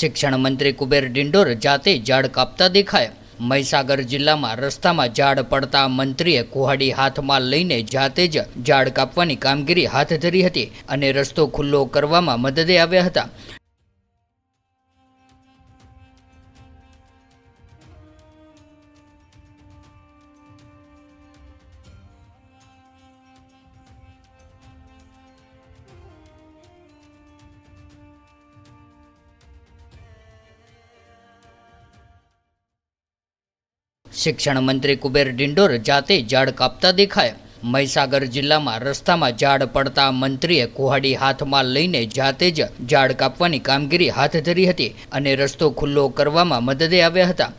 શિક્ષણ મંત્રી કુબેર ડિંડોર જાતે ઝાડ કાપતા દેખાયા. મહીસાગર જિલ્લામાં રસ્તામાં ઝાડ પડતા મંત્રીએ કુહાડી હાથમાં લઈને જાતે જ ઝાડ કાપવાની કામગીરી હાથ ધરી હતી અને રસ્તો ખુલ્લો કરવામાં મદદે આવ્યા હતા. શિક્ષણ મંત્રી કુબેર ડિંડોર જાતે ઝાડ કાપતા દેખાયા. મહીસાગર જિલ્લામાં રસ્તામાં ઝાડ પડતા મંત્રીએ કુહાડી હાથમાં લઈને જાતે જ ઝાડ કાપવાની કામગીરી હાથ ધરી હતી અને રસ્તો ખુલ્લો કરવામાં મદદે આવ્યા હતા.